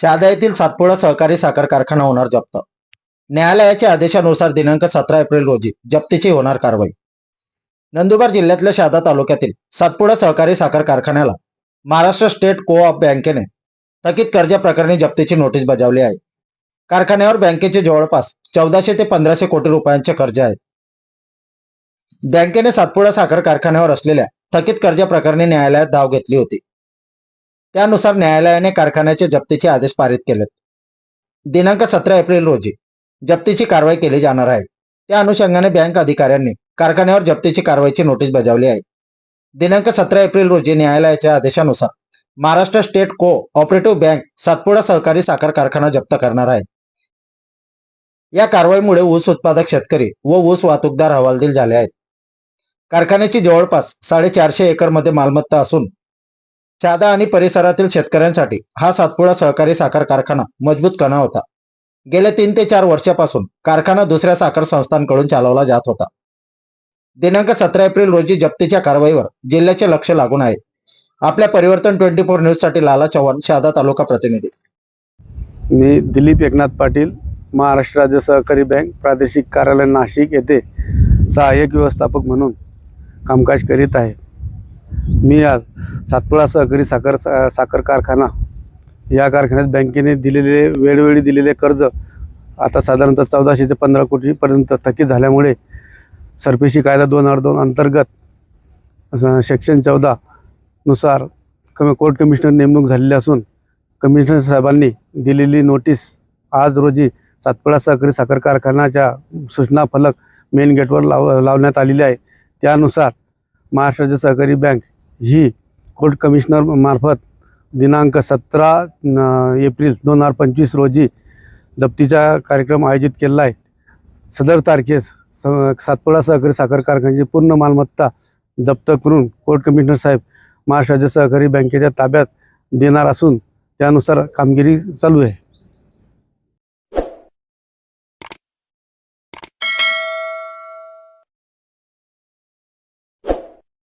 शहादा येथील सातपुडा सहकारी साखर कारखाना होणार जप्त. न्यायालयाच्या आदेशानुसार दिनांक सतरा एप्रिल रोजी जप्तीची होणार कारवाई. नंदुरबार जिल्ह्यातल्या शहादा तालुक्यातील सातपुडा सहकारी साखर कारखान्याला महाराष्ट्र स्टेट को ऑफ बँकेने थकीत कर्ज प्रकरणी जप्तीची नोटीस बजावली आहे. कारखान्यावर बँकेचे जवळपास चौदाशे ते पंधराशे कोटी रुपयांचे कर्ज आहे. बँकेने सातपुडा साखर कारखान्यावर असलेल्या थकीत कर्ज प्रकरणी न्यायालयात धाव घेतली होती. त्यानुसार न्यायालयाने कारखान्याचे जप्तीचे आदेश पारित केलेत. दिनांक सतरा एप्रिल रोजी जप्तीची कारवाई केली जाणार आहे. त्या अनुषंगाने बँक अधिकाऱ्यांनी कारखान्यावर जप्तीची कारवाईची नोटीस बजावली आहे. दिनांक सतरा एप्रिल रोजी न्यायालयाच्या आदेशानुसार Maharashtra state cooperative bank Satpuda सहकारी साखर कारखाना जप्त करणार आहे. या कारवाईमुळे ऊस उत्पादक शेतकरी व ऊस वाहतूकदार हवालदिल झाले आहेत. कारखान्याची जवळपास साडेचारशे एकरमध्ये मालमत्ता असून शहादा आणि परिसरातील शेतकऱ्यांसाठी हा सातपुडा सहकारी साखर कारखाना मजबूत कणा होता. गेल्या तीन ते चार वर्षापासून कारखाना दुसऱ्या साखर संस्थांकडून चालवला जात होता. दिनांक सतरा एप्रिल रोजी जप्तीच्या कारवाईवर जिल्ह्याचे लक्ष लागून आहे. आपल्या परिवर्तन ट्वेंटी फोर न्यूजसाठी लाला चव्हाण शहादा तालुका प्रतिनिधी. मी दिलीप एकनाथ पाटील महाराष्ट्र राज्य सहकारी बँक प्रादेशिक कार्यालय नाशिक येथे सहाय्यक व्यवस्थापक म्हणून कामकाज करीत आहे. मी आज सातपुडा सहकारी साखर सा- साखर कारखाना या कारखान्यात बँकेने दिलेले वेळोवेळी दिलेले कर्ज आता साधारणतः चौदाशे ते पंधरा कोटीपर्यंत थकीत झाल्यामुळे सरपेशी कायदा दोन हजार दोन अंतर्गत सेक्शन चौदा नुसार कमी कोर्ट कमिशनर नेमणूक झालेली असून कमिशनर साहेबांनी दिलेली नोटीस आज रोजी सातपुडा सहकारी साखर कारखान्याच्या सूचना फलक मेन गेटवर लाव लावण्यात आलेली आहे. त्यानुसार महाराष्ट्राची सहकारी बँक ही कोर्ट कमिशनर मार्फत दिनांक सतरा एप्रिल दोन हजार पंचवीस रोजी जप्तीचा कार्यक्रम आयोजित केलेला आहे. सदर तारखेस स सातपुडा सहकारी साखर कारखान्याची पूर्ण मालमत्ता जप्त करून कोर्ट कमिशनर साहेब महाराष्ट्राच्या सहकारी बँकेच्या ताब्यात देणार असून त्यानुसार कामगिरी चालू आहे.